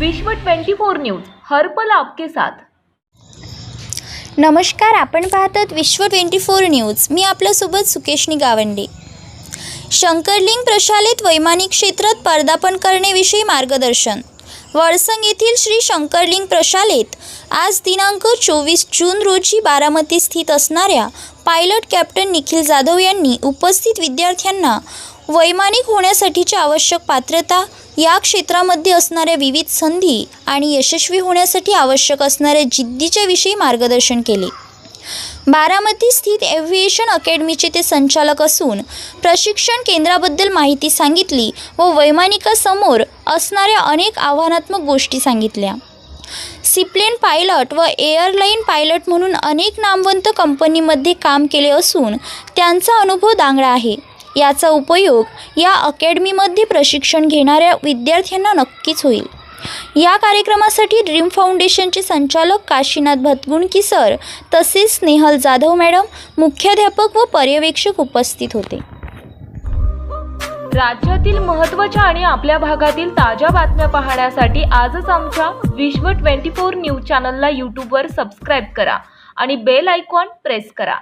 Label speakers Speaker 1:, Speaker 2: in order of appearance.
Speaker 1: विश्व 24 न्यूज हर्पल आपके साथ.
Speaker 2: नमस्कार आपण पाहतात विश्व ट्वेंटी फोर न्यूज. मी आपल्यासोबत सुकेशनी गावंडे. शंकरलिंग प्रशालेत वैमानिक क्षेत्रात पदार्पण करण्याविषयी मार्गदर्शन. वळसंग येथील श्री शंकरलिंग प्रशालेत आज दिनांक चोवीस जून रोजी बारामती स्थित असणाऱ्या पायलट कॅप्टन निखिल जाधव यांनी उपस्थित विद्यार्थ्यांना वैमानिक होण्यासाठीची आवश्यक पात्रता या क्षेत्रामध्ये असणाऱ्या विविध संधी आणि यशस्वी होण्यासाठी आवश्यक असणाऱ्या जिद्दीच्या विषयी मार्गदर्शन केले. बारामती स्थित एव्हिएशन अकॅडमीचे ते संचालक असून प्रशिक्षण केंद्राबद्दल माहिती सांगितली व वैमानिकासमोर असणाऱ्या अनेक आव्हानात्मक गोष्टी सांगितल्या. सिप्लेन पायलट व एअरलाईन पायलट म्हणून अनेक नामवंत कंपनीमध्ये काम केले असून त्यांचा अनुभव दांगडा आहे. याचा उपयोग या अकॅडमीमध्ये प्रशिक्षण घेणाऱ्या विद्यार्थ्यांना नक्कीच होईल. या कार्यक्रमासाठी ड्रीम फाउंडेशनचे संचालक काशीनाथ भतगुणकी सर तसेच स्नेहल जाधव मॅडम मुख्याध्यापक व पर्यवेक्षक उपस्थित होते.
Speaker 1: राज्यातील महत्त्वाच्या आणि आपल्या भागातील ताज्या बातम्या पाहण्यासाठी आजच आमच्या विश्व 24 न्यूज चॅनलला यूट्यूबवर सबस्क्राईब करा आणि बेल आयकॉन प्रेस करा.